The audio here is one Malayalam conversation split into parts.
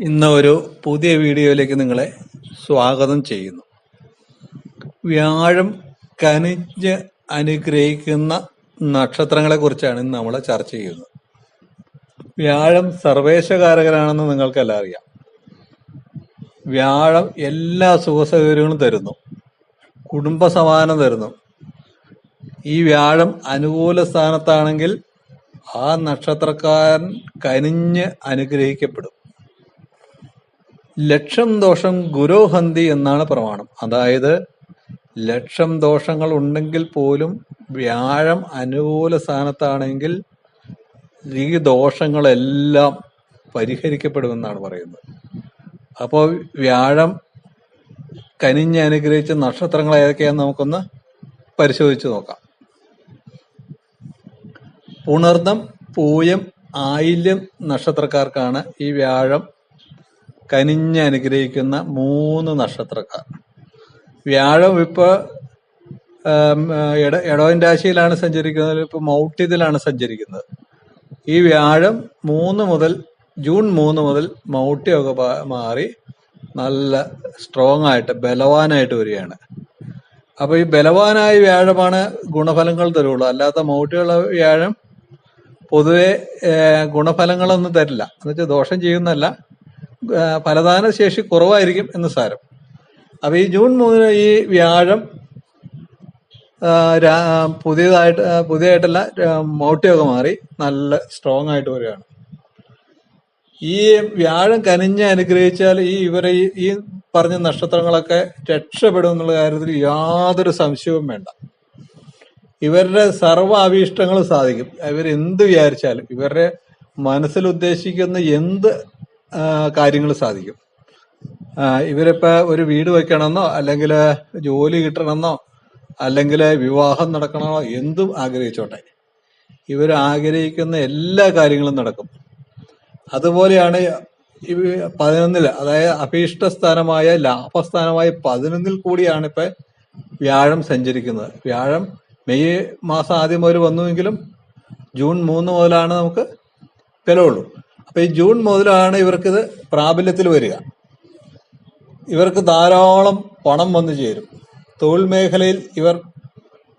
ഇന്ന് ഒരു പുതിയ വീഡിയോയിലേക്ക് നിങ്ങളെ സ്വാഗതം ചെയ്യുന്നു. വ്യാഴം കനിഞ്ഞ് അനുഗ്രഹിക്കുന്ന നക്ഷത്രങ്ങളെ കുറിച്ചാണ് ഇന്ന് നമ്മൾ ചർച്ച ചെയ്യുന്നത്. വ്യാഴം സർവേശകാരകനാണെന്ന് നിങ്ങൾക്കെല്ലാം അറിയാം. വ്യാഴം എല്ലാ സുഖസൗകര്യങ്ങളും തരുന്നു. കുടുംബസമാനം തരുന്നു. ഈ വ്യാഴം അനുകൂല സ്ഥാനത്താണെങ്കിൽ ആ നക്ഷത്രക്കാരൻ കനിഞ്ഞ് അനുഗ്രഹിക്കപ്പെടും. ലക്ഷം ദോഷം ഗുരോഹന്തി എന്നാണ് പ്രമാണം. അതായത് ലക്ഷം ദോഷങ്ങൾ ഉണ്ടെങ്കിൽ പോലും വ്യാഴം അനുകൂല സ്ഥാനത്താണെങ്കിൽ ഈ ദോഷങ്ങളെല്ലാം പരിഹരിക്കപ്പെടുമെന്നാണ് പറയുന്നത്. അപ്പോൾ വ്യാഴം കനിഞ്ഞ് അനുഗ്രഹിച്ച നക്ഷത്രങ്ങൾ ഏതൊക്കെയാന്ന് നമുക്കൊന്ന് പരിശോധിച്ച് നോക്കാം. പുണർദം പൂയം ആയില്യം നക്ഷത്രക്കാർക്കാണ് ഈ വ്യാഴം കനിഞ്ഞ് അനുഗ്രഹിക്കുന്ന മൂന്ന് നക്ഷത്രക്കാർ. വ്യാഴം ഇപ്പോൾ ഇടവൻ രാശിയിലാണ് സഞ്ചരിക്കുന്നത് ഇപ്പൊ മൗട്ടിതിലാണ് സഞ്ചരിക്കുന്നത്. ഈ വ്യാഴം മൂന്ന് മുതൽ ജൂൺ മൂന്ന് മുതൽ മൗട്ടിയൊക്കെ മാറി നല്ല സ്ട്രോങ് ആയിട്ട് ബലവാനായിട്ട് വരികയാണ്. അപ്പൊ ഈ ബലവാനായ വ്യാഴമാണ് ഗുണഫലങ്ങൾ തരുള്ളൂ. അല്ലാത്ത മൗട്ടിയുള്ള വ്യാഴം പൊതുവെ ഗുണഫലങ്ങളൊന്നും തരില്ല. എന്നുവെച്ചാൽ ദോഷം ചെയ്യുന്നല്ല ഫലദാന ശേഷി കുറവായിരിക്കും എന്ന് സാരം. അപ്പൊ ഈ ജൂൺ മൂന്നിന് ഈ വ്യാഴം പുതിയതായിട്ട് പുതിയതായിട്ടല്ല മൗട്ടിയൊക്കെ മാറി നല്ല സ്ട്രോങ് ആയിട്ട് വരികയാണ്. ഈ വ്യാഴം കനിഞ്ഞ് അനുഗ്രഹിച്ചാൽ ഈ ഇവരെ ഈ ഈ പറഞ്ഞ നക്ഷത്രങ്ങളൊക്കെ രക്ഷപ്പെടും എന്നുള്ള കാര്യത്തിൽ യാതൊരു സംശയവും വേണ്ട. ഇവരുടെ സർവ അഭീഷ്ടങ്ങളും സാധിക്കും. ഇവരെന്ത് വിചാരിച്ചാലും ഇവരുടെ മനസ്സിൽ ഉദ്ദേശിക്കുന്ന എന്ത് കാര്യങ്ങൾ സാധിക്കും. ഇവരിപ്പോ ഒരു വീട് വെക്കണമെന്നോ അല്ലെങ്കിൽ ജോലി കിട്ടണമെന്നോ അല്ലെങ്കിൽ വിവാഹം നടക്കണമെന്നോ എന്തും ആഗ്രഹിച്ചോട്ടെ. ഇവർ ആഗ്രഹിക്കുന്ന എല്ലാ കാര്യങ്ങളും നടക്കും. അതുപോലെയാണ് ഈ പതിനൊന്നിൽ അതായത് അഭീഷ്ട സ്ഥാനമായ ലാഭസ്ഥാനമായ പതിനൊന്നിൽ കൂടിയാണ് ഇപ്പൊ വ്യാഴം സഞ്ചരിക്കുന്നത്. വ്യാഴം മെയ് മാസം ആദ്യം അവർ വന്നുവെങ്കിലും ജൂൺ മൂന്ന് മുതലാണ് നമുക്ക് ബലമുള്ളൂ അപ്പൊ ഈ ജൂൺ മുതലാണ് ഇവർക്കിത് പ്രാബല്യത്തിൽ വരിക. ഇവർക്ക് ധാരാളം പണം വന്നു ചേരും. തൊഴിൽ മേഖലയിൽ ഇവർ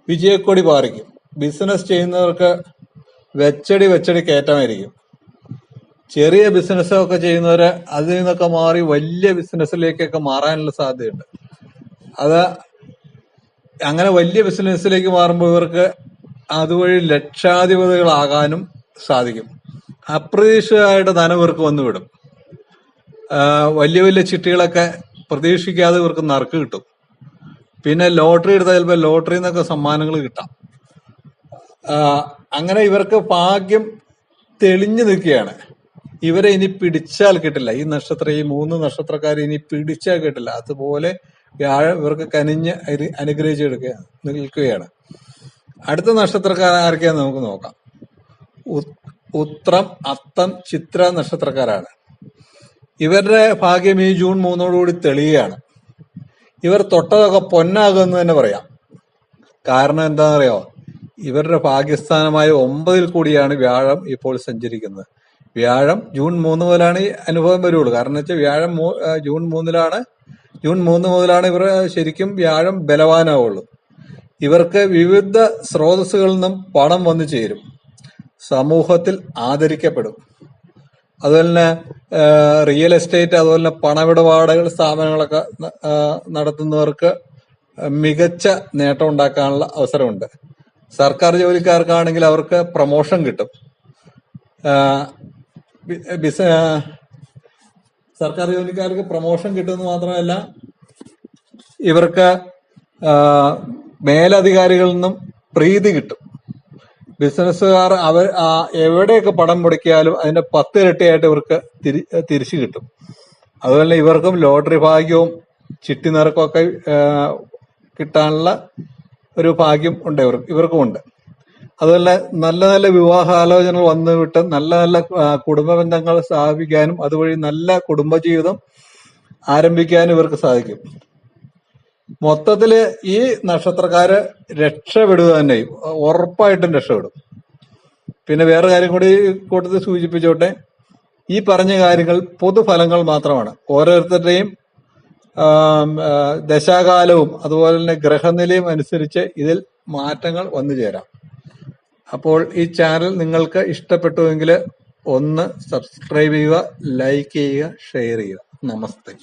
വിജയക്കൊടി പാറിക്കും. ബിസിനസ് ചെയ്യുന്നവർക്ക് വെച്ചടി വെച്ചടി കയറ്റമായിരിക്കും. ചെറിയ ബിസിനസ്സൊക്കെ ചെയ്യുന്നവരെ അതിൽ നിന്നൊക്കെ മാറി വലിയ ബിസിനസ്സിലേക്കൊക്കെ മാറാനുള്ള സാധ്യതയുണ്ട്. അത് അങ്ങനെ വലിയ ബിസിനസ്സിലേക്ക് മാറുമ്പോൾ ഇവർക്ക് അതുവഴി ലക്ഷാധിപതികളാകാനും സാധിക്കും. അപ്രതീക്ഷിതമായിട്ട് ധനം ഇവർക്ക് വന്നുവിടും വലിയ വലിയ ചിട്ടികളൊക്കെ പ്രതീക്ഷിക്കാതെ ഇവർക്ക് നറുക്ക് കിട്ടും. പിന്നെ ലോട്ടറി എടുത്താൽ ചിലപ്പോൾ ലോട്ടറിയിൽ നിന്നൊക്കെ സമ്മാനങ്ങൾ കിട്ടാം. അങ്ങനെ ഇവർക്ക് ഭാഗ്യം തെളിഞ്ഞു നിൽക്കുകയാണ്. ഇവരെ ഇനി പിടിച്ചാൽ കിട്ടില്ല. ഈ നക്ഷത്ര ഈ മൂന്ന് നക്ഷത്രക്കാർ ഇനി പിടിച്ചാൽ കിട്ടില്ല. അതുപോലെ വ്യാഴം ഇവർക്ക് കനിഞ്ഞ് അനു- അനുഗ്രഹിച്ചെടുക്കുക നിൽക്കുകയാണ്. അടുത്ത നക്ഷത്രക്കാർ ആരൊക്കെയാന്ന് നമുക്ക് നോക്കാം. ഉത്രം അത്തം ചിത്ര നക്ഷത്രക്കാരാണ്. ഇവരുടെ ഭാഗ്യം ഈ ജൂൺ മൂന്നോടുകൂടി തെളിയുകയാണ്. ഇവർ തൊട്ടതൊക്കെ പൊന്നാകുമെന്ന് തന്നെ പറയാം. കാരണം എന്താണെന്നറിയോ? ഇവരുടെ ഭാഗ്യസ്ഥാനമായ ഒമ്പതിൽ കൂടിയാണ് വ്യാഴം ഇപ്പോൾ സഞ്ചരിക്കുന്നത്. വ്യാഴം ജൂൺ മൂന്ന് മുതലാണ് ഈ അനുഭവം വരുള്ളൂ. കാരണം വെച്ചാൽ വ്യാഴം ജൂൺ മൂന്നിലാണ് ജൂൺ മൂന്ന് മുതലാണ് ഇവർ ശരിക്കും വ്യാഴം ബലവാനാവുള്ളൂ. ഇവർക്ക് വിവിധ സ്രോതസ്സുകളിൽ നിന്നും പണം വന്നു ചേരും. സമൂഹത്തിൽ ആദരിക്കപ്പെടും. അതുപോലെ തന്നെ റിയൽ എസ്റ്റേറ്റ് അതുപോലെ തന്നെ പണമിടപാടുകൾ സ്ഥാപനങ്ങളൊക്കെ നടത്തുന്നവർക്ക് മികച്ച നേട്ടം ഉണ്ടാക്കാനുള്ള അവസരമുണ്ട്. സർക്കാർ ജോലിക്കാർക്കാണെങ്കിൽ അവർക്ക് പ്രൊമോഷൻ കിട്ടും. സർക്കാർ ജോലിക്കാർക്ക് പ്രൊമോഷൻ കിട്ടുമെന്ന് മാത്രമല്ല ഇവർക്ക് മേലധികാരികളിൽ നിന്നും പ്രീതി കിട്ടും. ബിസിനസ്സുകാർ അവർ എവിടെയൊക്കെ പണം മുടക്കിയാലും അതിന്റെ പത്ത് ഇരട്ടിയായിട്ട് ഇവർക്ക് തിരി തിരിച്ചു കിട്ടും. അതുപോലെ ഇവർക്കും ലോട്ടറി ഭാഗ്യവും ചിട്ടി നിറക്കമൊക്കെ കിട്ടാനുള്ള ഒരു ഭാഗ്യം ഉണ്ട് ഇവർക്ക് ഇവർക്കും ഉണ്ട് അതുപോലെ നല്ല നല്ല വിവാഹാലോചനകൾ വന്നു വിട്ട് നല്ല നല്ല കുടുംബ ബന്ധങ്ങൾ സ്ഥാപിക്കാനും അതുവഴി നല്ല കുടുംബജീവിതം ആരംഭിക്കാനും ഇവർക്ക് സാധിക്കും. മൊത്തത്തിൽ ഈ നക്ഷത്രക്കാര് രക്ഷപ്പെടുക തന്നെ. ഉറപ്പായിട്ടും രക്ഷപ്പെടും. പിന്നെ വേറെ കാര്യം കൂടി കൂട്ടത്തിൽ സൂചിപ്പിച്ചോട്ടെ ഈ പറഞ്ഞ കാര്യങ്ങൾ പൊതുഫലങ്ങൾ മാത്രമാണ്. ഓരോരുത്തരുടെയും ദശാകാലവും അതുപോലെ തന്നെ ഗ്രഹനിലയും അനുസരിച്ച് ഇതിൽ മാറ്റങ്ങൾ വന്നു ചേരാം. അപ്പോൾ ഈ ചാനൽ നിങ്ങൾക്ക് ഇഷ്ടപ്പെട്ടുവെങ്കിൽ ഒന്ന് സബ്സ്ക്രൈബ് ചെയ്യുക ലൈക്ക് ചെയ്യുക ഷെയർ ചെയ്യുക. നമസ്തേ.